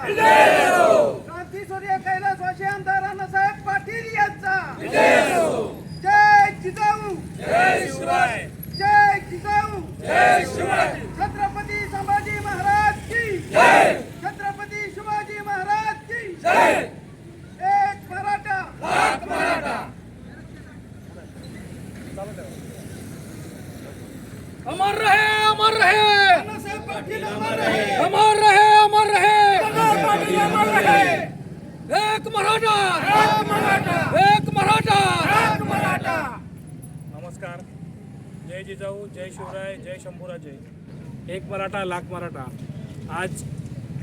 क्रांती सूर्य कैलासवासी आमदार अण्णासाहेब पाटील यांचा. जय जिजाऊ. जय जिजाऊ. छत्रपती संभाजी महाराज की. छत्रपती शिवाजी महाराज की. एक मराठा. अमर रहे अमर रहे। अमर रहे. अमर रहे अमर रहे। एक मराठा. एक मराठा. एक मराठा. एक मराठा. नमस्कार. जय जिजाऊ जय शिवराय जय शंभूराजे. एक मराठा लाख मराठा. आज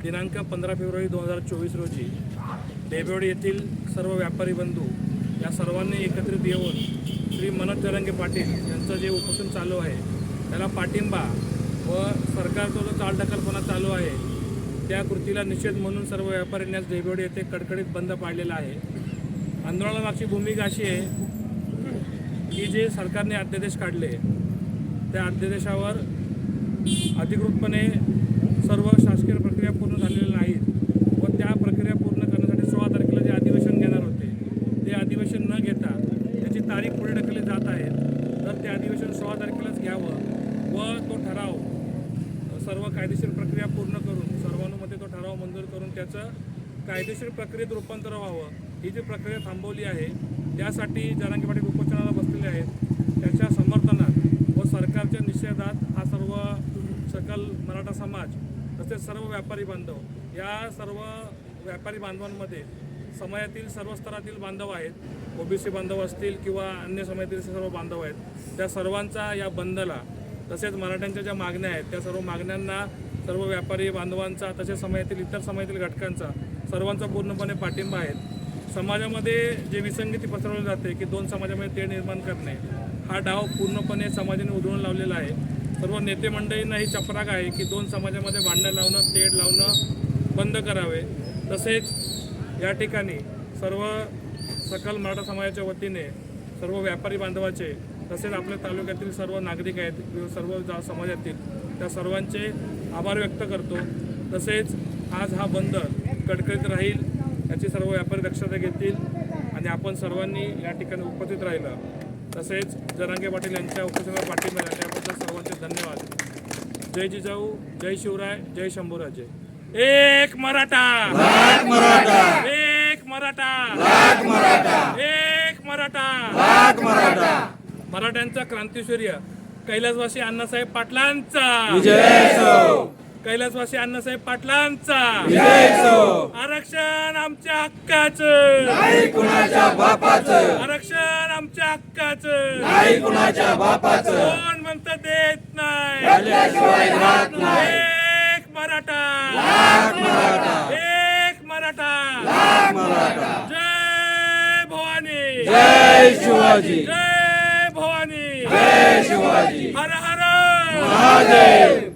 दिनांक पंधरा फेब्रुवारी दोन हजार चोवीस रोजी डेबेवाडी येथील सर्व व्यापारी बंधू या सर्वांनी एकत्रित येऊन श्री मनोज जरंगे पाटील यांचं जे उपोषण चालू आहे त्याला पाठिंबा व सरकारचा जो चालढकलपणा चालू आहे त्या कृतीला निषेध म्हणून सर्व व्यापाऱ्यांनी आज डेबेवाडी येथे कडकडीत बंद पाडलेला आहे. आंदोलनामागची भूमिका अशी आहे की जे सरकारने अध्यादेश काढले त्या अध्यादेशावर अधिकृतपणे सर्व शासकीय प्रक्रिया पूर्ण झालेल्या नाहीत व त्या प्रक्रिया पूर्ण करण्यासाठी सोळा तारखेला जे अधिवेशन घेणार होते ते अधिवेशन न घेता त्याची तारीख पुढे ढकलली जात आहे. तर ते अधिवेशन सोळा तारखेलाच घ्यावं व तो ठराव सर्व कायदेशीर प्रक्रिया पूर्ण करून सर्वानुमते तो ठराव मंजूर करून त्याचं कायदेशीर प्रक्रियेत रूपांतर व्हावं. ही जी प्रक्रिया थांबवली आहे त्यासाठी जरांगे पाटील उपोषणाला बसलेले आहेत. त्याच्या समर्थनात व सरकारच्या निषेधात हा सर्व सकल मराठा समाज तसेच सर्व व्यापारी बांधव या सर्व व्यापारी बांधवांमध्ये समाजातील सर्व स्तरातील बांधव आहेत. ओबीसी बांधव असतील किंवा अन्य समाजातील सर्व बांधव आहेत. त्या सर्वांचा या बंदला तसेच मराठ्यांच्या ज्या मागण्या आहेत त्या सर्व मागण्यांना सर्व व्यापारी बांधवांचा तसेच समाजातील इतर समाजातील घटकांचा सर्वांचा पूर्णपणे पाठिंबा आहे. समाजामध्ये जे विसंगती पसरवली जाते की दोन समाजामध्ये तेढ निर्माण करणे हा डाव पूर्णपणे समाजाने उधळून लावलेला आहे. सर्व नेते मंडळींना ही चपराक आहे की दोन समाजामध्ये भांडणं लावणं तेढ लावणं बंद करावे. तसेच या ठिकाणी सर्व सकल मराठा समाजाच्या वतीने सर्व व्यापारी बांधवाचे तसेच आपल्या तालुक्यातील सर्व नागरिक आहेत किंवा सर्व जा समाजातील त्या सर्वांचे आभार व्यक्त करतो. तसेच आज हा बंद कडकडीत राहील याची सर्व व्यापारी दक्षता घेतील आणि आपण सर्वांनी या ठिकाणी उपस्थित राहिलं. तसेच जरांगे पाटील यांच्या उपस्थितीला पाठिंबा दिला त्याबद्दल सर्वांचे धन्यवाद. जय जिजाऊ जय शिवराय जय शंभूराजे. एक मराठा! एक मराठा! एक मराठा! मराठ्यांचा क्रांतीसूर्य कैलासवासी अण्णासाहेब पाटलांचा. कैलासवासी अण्णासाहेब पाटलांचा. आरक्षण आमच्या हक्काचं. आरक्षण आमच्या हक्काचं. कोण म्हणतं देत नाही. एक मराठा. एक मराठा. जय भवानी. जय शिवाजी. जय भवानी जय शिवाजी हर हर महादेव